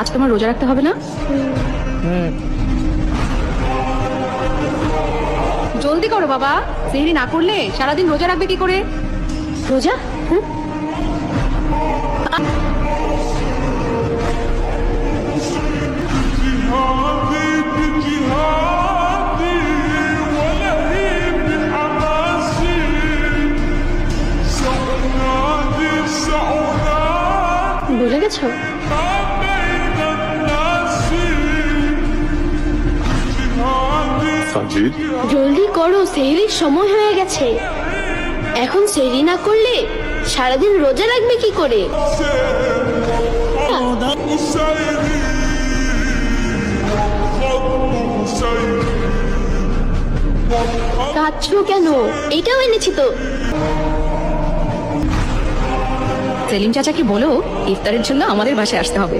আজ তোমার রোজা রাখতে হবে না? জলদি করো বাবা সেহরি না করলে সারাদিন রোজা রাখবে কি করে? রোজা? বুঝে গেছো? সাজিদ জলদি করো সেহরির সময় হয়ে গেছে। এখন সেহরি না করলে সারাদিন রোজা রাখবে কি করে? কাঁদছো কেন? এটাও এনেছি তো। সেলিম চাচাকে বলো ইফতারের জন্য আমাদের বাসায় আসতে হবে।